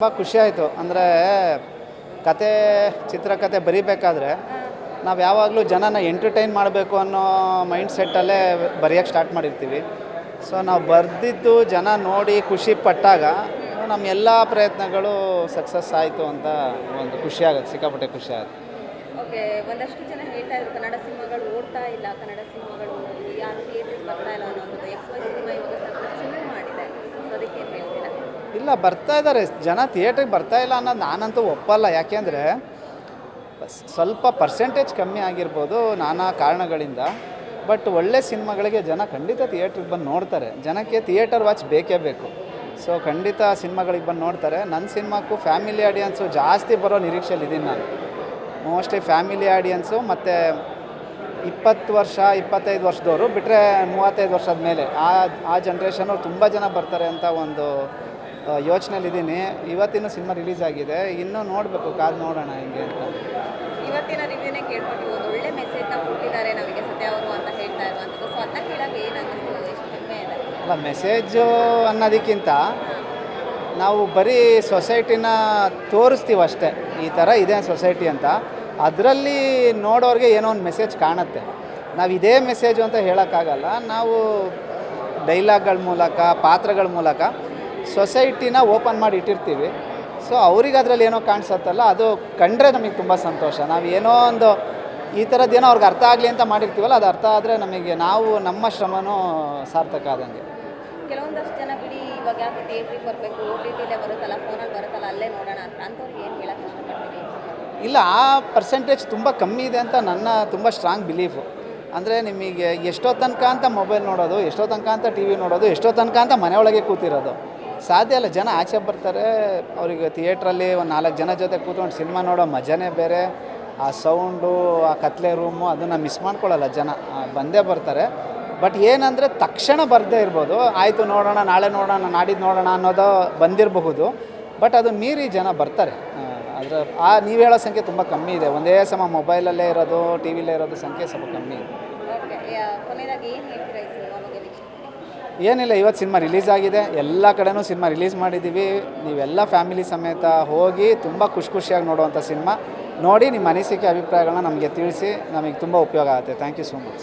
ತುಂಬ ಖುಷಿಯಾಯಿತು ಅಂದರೆ ಕತೆ, ಚಿತ್ರಕತೆ ಬರಿಬೇಕಾದ್ರೆ ನಾವು ಯಾವಾಗಲೂ ಜನನ ಎಂಟರ್ಟೈನ್ ಮಾಡಬೇಕು ಅನ್ನೋ ಮೈಂಡ್ ಸೆಟ್ಟಲ್ಲೇ ಬರೆಯೋಕ್ಕೆ ಸ್ಟಾರ್ಟ್ ಮಾಡಿರ್ತೀವಿ. ಸೊ ನಾವು ಬರೆದಿದ್ದು ಜನ ನೋಡಿ ಖುಷಿ ಪಟ್ಟಾಗ ನಮ್ಮ ಎಲ್ಲ ಪ್ರಯತ್ನಗಳು ಸಕ್ಸಸ್ ಆಯಿತು ಅಂತ ಒಂದು ಖುಷಿ ಆಗುತ್ತೆ, ಸಿಕ್ಕಾಪಟ್ಟೆ ಖುಷಿ ಆಗುತ್ತೆ. ಓಕೆ, ಒಂದಷ್ಟು ಜನ ಹೇಳ್ತಾ ಇದ್ರು, ಕನ್ನಡ ಸಿನಿಮಾಗಳು ಓಡ್ತಾ ಇಲ್ಲ, ಕನ್ನಡ ಸಿನಿಮಾಗಳು ಯಾರು ಬರ್ತಾ ಇಲ್ಲ ಎಕ್ಸ್ ವೈ ಸಿನಿಮಾ ಇವಾಗ ಸ್ವಲ್ಪ ಸಿನಿಮಾ ಮಾಡಿದೆ ಸೊ ಅದಕ್ಕೆ ಏನು ಹೇಳ್ತೀರಾ ಇಲ್ಲ ಬರ್ತಾ ಇದ್ದಾರೆ. ಜನ ಥಿಯೇಟ್ರಿಗೆ ಬರ್ತಾ ಇಲ್ಲ ಅನ್ನೋದು ನಾನಂತೂ ಒಪ್ಪಲ್ಲ. ಯಾಕೆಂದರೆ ಸ್ವಲ್ಪ ಪರ್ಸೆಂಟೇಜ್ ಕಮ್ಮಿ ಆಗಿರ್ಬೋದು ನಾನಾ ಕಾರಣಗಳಿಂದ. ಬಟ್ ಒಳ್ಳೆ ಸಿನಿಮಾಗಳಿಗೆ ಜನ ಖಂಡಿತ ಥಿಯೇಟ್ರಿಗೆ ಬಂದು ನೋಡ್ತಾರೆ. ಜನಕ್ಕೆ ಥಿಯೇಟರ್ ವಾಚ್ ಬೇಕೇ ಬೇಕು. ಸೊ ಖಂಡಿತ ಸಿನಿಮಾಗಳಿಗೆ ಬಂದು ನೋಡ್ತಾರೆ. ನನ್ನ ಸಿನಿಮಾಕ್ಕೂ ಫ್ಯಾಮಿಲಿ ಆಡಿಯನ್ಸು ಜಾಸ್ತಿ ಬರೋ ನಿರೀಕ್ಷೆಯಲ್ಲಿ ಇದ್ದೀನಿ ನಾನು. ಮೋಸ್ಟ್ಲಿ ಫ್ಯಾಮಿಲಿ ಆಡಿಯನ್ಸು ಮತ್ತು ಇಪ್ಪತ್ತು ವರ್ಷ, ಇಪ್ಪತ್ತೈದು ವರ್ಷದವರು ಬಿಟ್ಟರೆ ಮೂವತ್ತೈದು ವರ್ಷದ ಮೇಲೆ ಆ ಆ ಜನ್ರೇಷನು ತುಂಬ ಜನ ಬರ್ತಾರೆ ಅಂತ ಒಂದು ಯೋಚನೆಯಲ್ಲಿದ್ದೀನಿ. ಇವತ್ತಿನ ಸಿನಿಮಾ ರಿಲೀಸ್ ಆಗಿದೆ. ಇನ್ನೂ ನೋಡಬೇಕು ಕಾದು ನೋಡೋಣ ಹಿಂಗೆ ಅಂತ. ಇವತ್ತಿನ ರಿವ್ಯೂನೇ ಕೇಳ್ಬಿಟ್ಟು ಒಂದು ಒಳ್ಳೆ ಮೆಸೇಜ್ನ ಕೊಟ್ಟಿದ್ದಾರೆ ನಮಗೆ ಸತ್ಯ ಅವರು ಅಂತ ಹೇಳ್ತಾ ಇರುವಂಥದ್ದು ಸೊ ಅದನ್ನ ಕೇಳೋಕೆ ಏನಂತ ಎಷ್ಟು ಹೆಮ್ಮೆ ಇದೆ? ಅಲ್ಲ ಮೆಸೇಜು ಅನ್ನೋದಕ್ಕಿಂತ ನಾವು ಬರೀ ಸೊಸೈಟಿನ ತೋರಿಸ್ತೀವಿ ಅಷ್ಟೇ. ಈ ಥರ ಇದೆ ಸೊಸೈಟಿ ಅಂತ. ಅದರಲ್ಲಿ ನೋಡೋರಿಗೆ ಏನೋ ಒಂದು ಮೆಸೇಜ್ ಕಾಣುತ್ತೆ. ನಾವು ಇದೇ ಮೆಸೇಜು ಅಂತ ಹೇಳೋಕ್ಕಾಗಲ್ಲ. ನಾವು ಡೈಲಾಗ್ಗಳ ಮೂಲಕ ಪಾತ್ರಗಳ ಮೂಲಕ ಸೊಸೈಟಿನ ಓಪನ್ ಮಾಡಿ ಇಟ್ಟಿರ್ತೀವಿ. ಸೊ ಅವ್ರಿಗೆ ಅದರಲ್ಲಿ ಏನೋ ಕಾಣಿಸತ್ತಲ್ಲ ಅದು ಕಂಡ್ರೆ ನಮಗೆ ತುಂಬ ಸಂತೋಷ. ನಾವು ಏನೋ ಒಂದು ಈ ಥರದ್ದು ಏನೋ ಅವ್ರಿಗೆ ಅರ್ಥ ಆಗಲಿ ಅಂತ ಮಾಡಿರ್ತೀವಲ್ಲ ಅದು ಅರ್ಥ ಆದರೆ ನಮಗೆ ನಾವು ನಮ್ಮ ಶ್ರಮನೂ ಸಾರ್ಥಕ ಆದಂಗೆ. ಕೆಲವೊಂದಷ್ಟು ಜನ ಬಿಡಿ ಇವಾಗ ಯಾಕೆ ಥಿಯೇಟ್ರಿಗೆ ಬರಬೇಕು ಓ ಟಿ ಟಿಲೇ ಬರುತ್ತಲ್ಲ ಫೋನಲ್ಲಿ ಬರುತ್ತಲ್ಲ ಅಲ್ಲೇ ನೋಡೋಣ ಅಂತ ಅಂಥವ್ರಿಗೆ ಏನು ಹೇಳಕ್ಕೆ ಇಲ್ಲ ಆ ಪರ್ಸೆಂಟೇಜ್ ತುಂಬ ಕಮ್ಮಿ ಇದೆ ಅಂತ ನನ್ನ ತುಂಬ ಸ್ಟ್ರಾಂಗ್ ಬಿಲೀಫು ಅಂದರೆ ನಿಮಗೆ ಎಷ್ಟೋ ತನಕ ಅಂತ ಮೊಬೈಲ್ ನೋಡೋದು ಎಷ್ಟೋ ತನಕ ಅಂತ ಟಿ ವಿ ನೋಡೋದು ಎಷ್ಟೋ ತನಕ ಅಂತ ಮನೆಯೊಳಗೆ ಕೂತಿರೋದು. ಸಾಧ್ಯ ಅಲ್ಲ ಜನ ಆಚೆ ಬರ್ತಾರೆ. ಅವರಿಗೆ ಥಿಯೇಟ್ರಲ್ಲಿ ಒಂದು ನಾಲ್ಕು ಜನ ಜೊತೆ ಕೂತ್ಕೊಂಡು ಸಿನಿಮಾ ನೋಡೋ ಮಜಾನೇ ಬೇರೆ. ಆ ಸೌಂಡು, ಆ ಕತ್ಲೆ ರೂಮು ಅದನ್ನು ಮಿಸ್ ಮಾಡ್ಕೊಳ್ಳಲ್ಲ ಜನ. ಬಂದೇ ಬರ್ತಾರೆ. ಬಟ್ ಏನಂದರೆ ತಕ್ಷಣ ಬರದೇ ಇರ್ಬೋದು. ಆಯಿತು ನೋಡೋಣ, ನಾಳೆ ನೋಡೋಣ, ನಾಡಿದ್ದು ನೋಡೋಣ ಅನ್ನೋದು ಬಂದಿರಬಹುದು. ಬಟ್ ಅದು ಮೀರಿ ಜನ ಬರ್ತಾರೆ. ಅದರ, ಆ ನೀವು ಹೇಳೋ ಸಂಖ್ಯೆ ತುಂಬ ಕಮ್ಮಿ ಇದೆ. ಒಂದೇ ಸಮ ಮೊಬೈಲಲ್ಲೇ ಇರೋದು ಟಿ ವಿಲೇ ಇರೋದು ಸಂಖ್ಯೆ ಸ್ವಲ್ಪ ಕಮ್ಮಿ ಇದೆ. ಏನಿಲ್ಲ ಇವತ್ತು ಸಿನಿಮಾ ರಿಲೀಸ್ ಆಗಿದೆ. ಎಲ್ಲ ಕಡೆನೂ ಸಿನಿಮಾ ರಿಲೀಸ್ ಮಾಡಿದ್ದೀವಿ ನೀವೆಲ್ಲ ಫ್ಯಾಮಿಲಿ ಸಮೇತ ಹೋಗಿ ತುಂಬ ಖುಷಿ ಖುಷಿಯಾಗಿ ನೋಡುವಂಥ ಸಿನಿಮಾ. ನೋಡಿ ನಿಮ್ಮ ಅನಿಸಿಕೆ ಅಭಿಪ್ರಾಯಗಳನ್ನ ನಮಗೆ ತಿಳಿಸಿ, ನಮಗೆ ತುಂಬ ಉಪಯೋಗ ಆಗುತ್ತೆ. Thank you so much